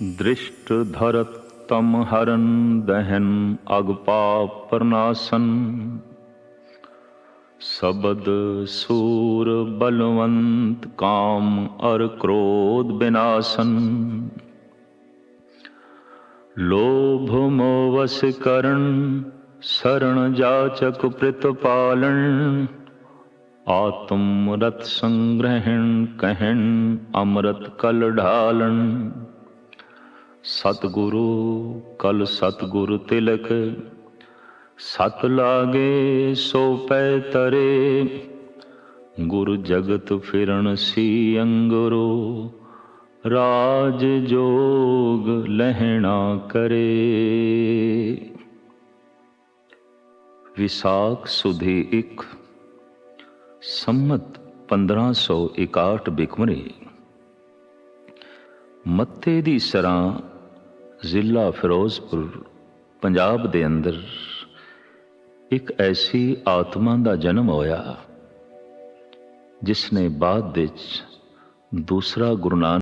ਦ੍ਰਿਸ਼ਟ ਧਰਤ ਤਮ ਹਰਨ ਦਹਨ ਅਗਪਾ ਪਾਪ ਸ਼ਬਦ ਸੂਰ ਬਲਵੰਤ ਕਾਮ ਅਰ ਕ੍ਰੋਧ ਬਿਨਾਸਨ ਲੋਭ ਮੋਹ ਵਸ ਕਰਨ ਸਰਣ ਜਾਚਕ ਪ੍ਰਤਪਾਲਨ ਆਤਮ ਰਤ ਸੰਗ੍ਰਹਿਣ ਕਹਿਣ ਅੰਮ੍ਰਿਤ ਕਲ ਢਾਲਣ ਸਤਿਗੁਰੂ, ਕਲ ਸਤਿਗੁਰ ਤਿਲਕ, ਸਤ ਲਾਗੇ ਸੋ ਪੈ ਤਰੇ। ਗੁਰ ਜਗਤ ਫਿਰਨ ਸੀ ਅੰਗਰੋ, ਰਾਜ ਜੋਗ ਲਹਿਣਾ ਕਰੇ। ਵਿਸਾਖ ਸੁਧੀ ਇੱਕ, ਸੰਮਤ 1561 ਬਿਕਮਰੇ ਮੱਤੇ ਦੀ ਸਰਾਂ ਜ਼ਿਲ੍ਹਾ ਫਿਰੋਜ਼ਪੁਰ, ਪੰਜਾਬ ਦੇ ਅੰਦਰ ਇੱਕ ਐਸੀ ਆਤਮਾ ਦਾ ਜਨਮ ਹੋਇਆ ਜਿਸ ਨੇ ਬਾਅਦ ਵਿੱਚ ਦੂਸਰਾ ਗੁਰੂ ਨਾਨਕ